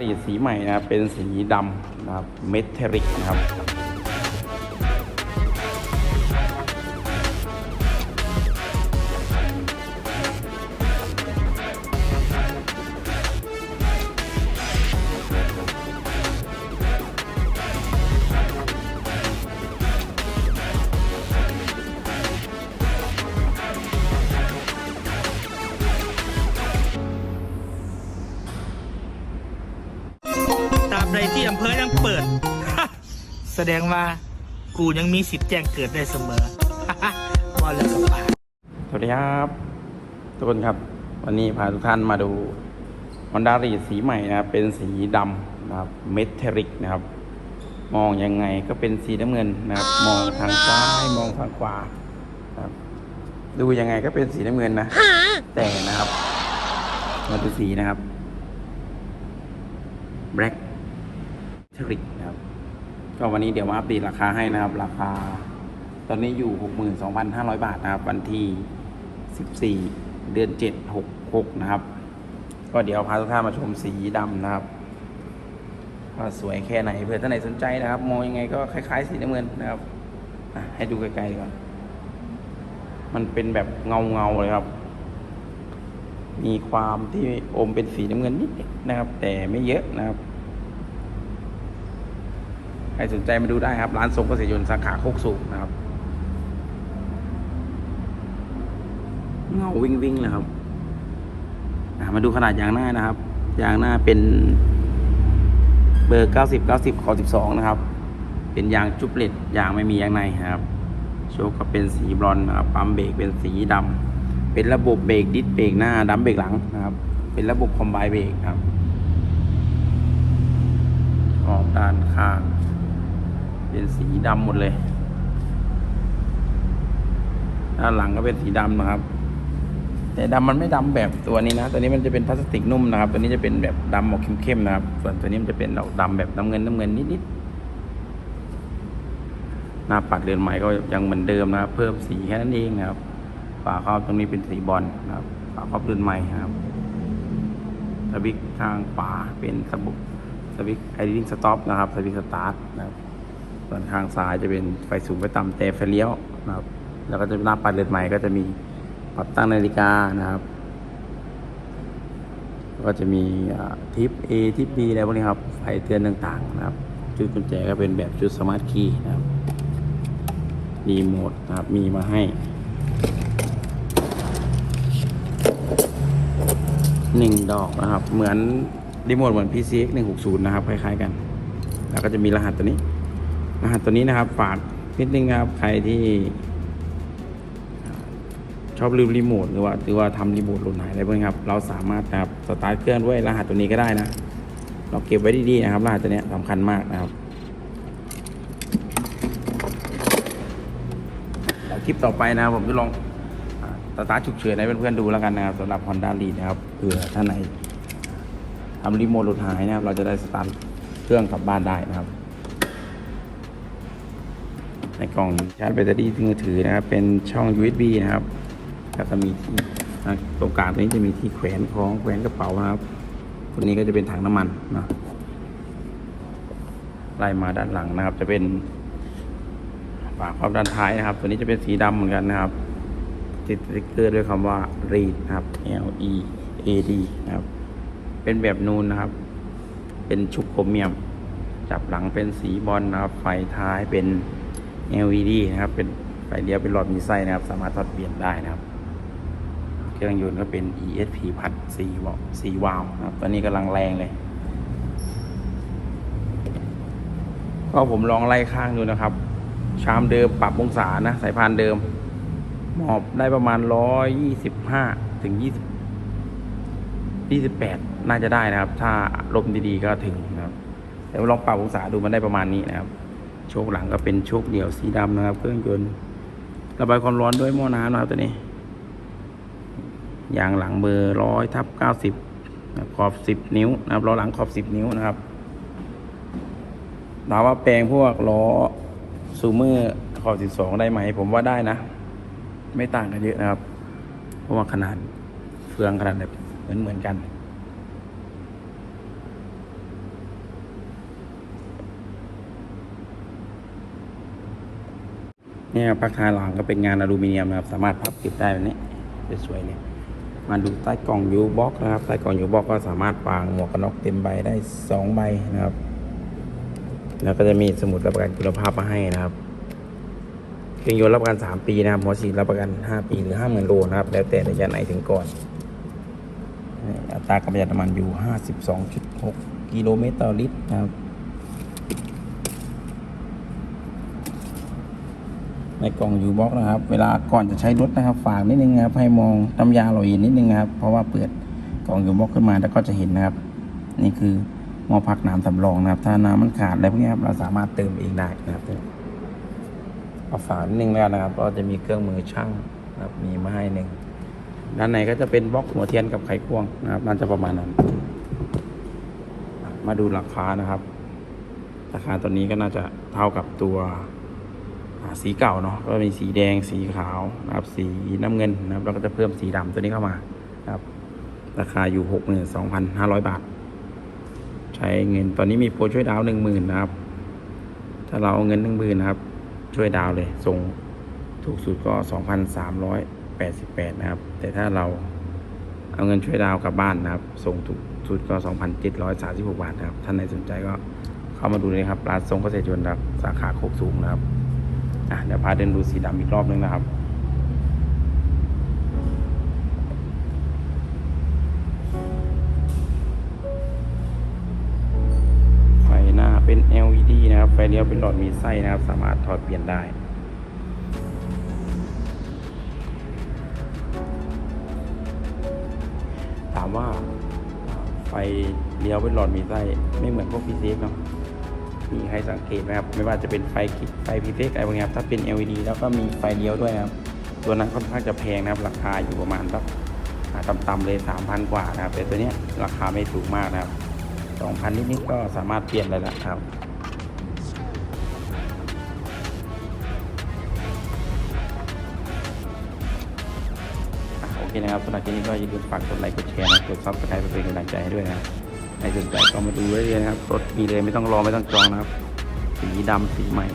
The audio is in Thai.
สีสีใหม่นะครับเป็นสีดำนะครับเมทัลลิกนะครับ ใดที่อำเภอยังเปิด แสดงว่ากูยังมีสิทธิ์แจ้งเกิดได้เสมอบอลแล้วก็ป่าสวัสดีครับทุกคนครับ วันนี้พาทุกท่านมาดู Honda r e e d สีใหม่นะครับ เป็นสีดำนะครับเมทัลลิกนะครับ มองยังไงก็เป็นสีน้ำเงินนะครับ มองทางซ้ายมองทางขวาครับ ดูยังไงก็เป็นสีน้ำเงินนะ แต่นะครับ มาดูสีนะครับ Black ทริกนะครับก็วันนี้เดี๋ยวมาอัปเดตราคาให้นะครับ ราคา ตอนนี้อยู่ 62,500 บาทนะครับ วันที่ 14 เดือน 7 66 นะครับ ก็เดี๋ยวพาทุกท่านมาชมสีดำนะครับว่าสวยแค่ไหนเผื่อท่านไหนสนใจนะครับ มองยังไงก็คล้าย ๆ สีน้ำเงินนะครับให้ดูไกลๆก่อนมันเป็นแบบเงาเงาๆเลยครับ มีความที่อมเป็นสีน้ำเงินนิดๆนะครับ แต่ไม่เยอะนะครับ ใครสนใจมาดูได้ครับ ร้านทรงเกษตรยนต์สาขาโคกสูงนะครับเงาวิ่งวิ่งเลยครับมาดูขนาดยางหน้านะครับ ยางหน้าเป็นเบอร์ 90 90ขอ12 นะครับ เป็นยางจุบเล็ดยางไม่มียางในครับ โชคก็เป็นสีบรอนนะครับ ปั๊มเบรกเป็นสีดำเป็นระบบเบรกดิสเบรกหน้าดัมเบรกหลังนะครับ เป็นระบบคอมไบเบรกครับออกด้านข้าง เป็นสีดำหมดเลย ด้านหลังก็เป็นสีดำนะครับ แต่ดำมันไม่ดำแบบตัวนี้นะ ตัวนี้มันจะเป็นพลาสติกนุ่มนะครับ ตัวนี้จะเป็นแบบดำออกเข้มๆนะครับ ส่วนตัวนี้มันจะเป็นออกดำแบบน้ำเงินน้ำเงินนิดๆ หน้าปัดเรือนใหม่ก็ยังเหมือนเดิมนะครับ เพิ่มสีแค่นั้นเองนะครับ ฝาครอบตรงนี้เป็นสีบอลนะครับ ฝาครอบเรือนใหม่นะครับสวิตช์ข้างขวาเป็นสบุกสวิตช์ไอริงสต็อปนะครับสวิตช์สตาร์ทนะครับ ส่วนข้างซ้ายจะเป็นไฟสูงไฟต่ำแต่ไฟเลี้ยวนะครับ แล้วก็จะหน้าปัดเรือนใหม่ก็จะมีปรับตั้งนาฬิกานะครับ ก็จะมีทิป A ทิป B อะไรพวกนี้ครับ ไฟเตือนต่างๆนะครับ ชุดกุญแจก็เป็นแบบชุดสมาร์ทคีย์นะครับรีโมทนะครับ มีมาให้หนึ่งดอกนะครับ เหมือนรีโมทเหมือน PCX 160 นะครับ คล้ายๆกัน แล้วก็จะมีรหัสตัวนี้ รหัสตัวนี้นะครับฝากนิดนึงนะครับ ใครที่ชอบลืมรีโมทหรือว่าหรือว่าทำรีโมทหล่นหายอะไรพวกนี้ครับ เราสามารถนะครับสตาร์ทเครื่องด้วยรหัสตัวนี้ก็ได้นะ เราเก็บไว้ดีๆนะครับ รหัสตัวนี้สำคัญมากนะครับคลิปต่อไปนะผมจะลองสตาร์ทฉุกเฉินให้เพื่อนๆดูแล้วกันนะครับสำหรับ Honda l e a d นะครับเผื่อท่านไหนทำรีโมทหลุดหายนะครับ เราจะได้สตาร์ทเครื่องกลับบ้านได้นะครับ ในกล่องชาร์จแบตเตอรี่มือถือนะครับ เป็นช่อง USB นะครับ แล้วก็มีที่ตรงกลางตรงนี้จะมีที่แขวนของแขวนกระเป๋านะครับตัวนี้ก็จะเป็นถังน้ำมันนะไล่มาด้านหลังนะครับ จะเป็นฝาครอบด้านท้ายนะครับ ตัวนี้จะเป็นสีดำเหมือนกันนะครับ ติดสติ๊กเกอร์ด้วยคำว่า read นะครับ L E A D นะครับ เป็นแบบนูนนะครับ เป็นชุบโครเมียม จับหลังเป็นสีบอลนะครับ ไฟท้ายเป็น LED นะครับ เป็นไฟเลี้ยวเป็นหลอดมีไส้นะครับ สามารถทอดเปลี่ยนได้นะครับ เครื่องยนต์ก็เป็น ESP พัด4วาล์ว4วาล์วนะครับ ตอนนี้กำลังแรงเลย ก็ผมลองไล่ข้างดูนะครับ ชามเดิมปรับองศานะ สายพานเดิม หมอบได้ประมาณ 125 ถึง 20 28 น่าจะได้นะครับ ถ้าลมดีๆก็ถึงนะครับแต่ว่าลองปรับองศาดูมันได้ประมาณนี้นะครับ โชคหลังก็เป็นโชคเดี่ยวสีดำนะครับ เครื่องยนต์ระบายความร้อนด้วยหม้อน้ำนะครับตัวนี้ยางหลังเบอร์ร้อยทับเก้าสิบขอบสิบนิ้วนะครับล้อหลังขอบสิบนิ้วนะครับถามว่าแปลงพวกล้อซูเมอร์ขอบสิบสองได้ไหม ผมว่าได้นะ ไม่ต่างกันเยอะนะครับ เพราะว่าขนาดเฟืองขนาดแบบเหมือนเหมือนกัน เนี่ยพักท้ายหลังก็เป็นงานอลูมิเนียมนะครับ สามารถพับเก็บได้แบบนี้สวยๆเลยมาดูใต้กล่องยูบ็อกนะครับใต้กล่องยูบ็อกก็สามารถวางหมวกกันน็อกเต็มใบได้สองใบนะครับ แล้วก็จะมีสมุดรับประกันคุณภาพมาให้นะครับเครื่องยนต์รับประกัน 3 ปีนะครับหัวฉีดรับประกัน 5 ปีหรือ50,000โลนะครับ แล้วแต่ระยะไหนถึงก่อนนี่อัตราการประหยัดน้ำมันอยู่ 52.6 กิโลเมตรต่อลิตรนะครับ ในกล่องยูบ็อกนะครับ เวลาก่อนจะใช้รถนะครับ ฝากนิดนึงนะครับ ให้มองน้ำยาหล่อยนนิดนึงนะครับ เพราะว่าเปิดกล่องยูบ็อกขึ้นมาแล้วก็จะเห็นนะครับ นี่คือหม้อพักน้ำสำรองนะครับ ถ้าน้ำมันขาดอะไรพวกนี้ครับ เราสามารถเติมเองได้นะครับเอาฝานิดนึงแล้วกันนะครับ ก็จะมีเครื่องมือช่างนะครับ มีมาให้หนึ่งด้านในก็จะเป็นบล็อกหัวเทียนกับไขควงนะครับ น่าจะประมาณนั้น มาดูราคานะครับ ราคาตัวนี้ก็น่าจะเท่ากับตัว สีเก่าเนาะก็มีสีแดงสีขาวนะครับสีน้ำเงินนะครับแล้วก็จะเพิ่มสีดำตัวนี้เข้ามานะครับ ราคาอยู่หกหมื่นสองพันห้าร้อยบาท ใช้เงินตอนนี้มีโปรช่วยดาวหนึ่งหมื่นนะครับ ถ้าเราเอาเงินหนึ่งหมื่นนะครับ ช่วยดาวเลยส่งถูกสุดก็2,388นสามร้อยแปดสิบแปดนะครับ แต่ถ้าเราเอาเงินช่วยดาวกลับบ้านนะครับ ส่งถูกสุดก็2,736บาทนะครับ ท่านไหนสนใจก็เข้ามาดูเลยครับร้านทรงเกษตรยนต์ครับสาขาโคกสูงนะครับ อะเดี๋ยวพาเดินดูสีดำอีกรอบนึงนะครับไฟหน้าเป็น LED นะครับ ไฟเลี้ยวเป็นหลอดมีไส้นะครับ สามารถถอดเปลี่ยนได้ถามว่าไฟเลี้ยวเป็นหลอดมีไส้ไม่เหมือนพวกพีเซฟเนาะ มีใครสังเกตไหมครับ ไม่ว่าจะเป็นไฟคิดไฟพีเซฟอะไรพวกนี้ครับถ้าเป็น LED แล้วก็มีไฟเลี้ยวด้วยครับ ตัวนั้นค่อนข้างจะแพงนะครับ ราคาอยู่ประมาณสักต่ำๆเลย 3,000 กว่านะครับ แต่ตัวเนี้ยราคาไม่สูงมากนะครับ 2,000 นิดๆก็สามารถเปลี่ยนได้แล้วครับโอเคนะครับสำหรับคลิปนี้ก็อย่าลืมฝากกดไลค์กดแชร์นะกดซับสไครป์เพื่อเป็นกำลังใจให้ด้วยนะครับ ใครสนใจก็มาดูได้เลยนะครับรถมีเลยไม่ต้องรอไม่ต้องจองนะครับ สีดำสีใหม่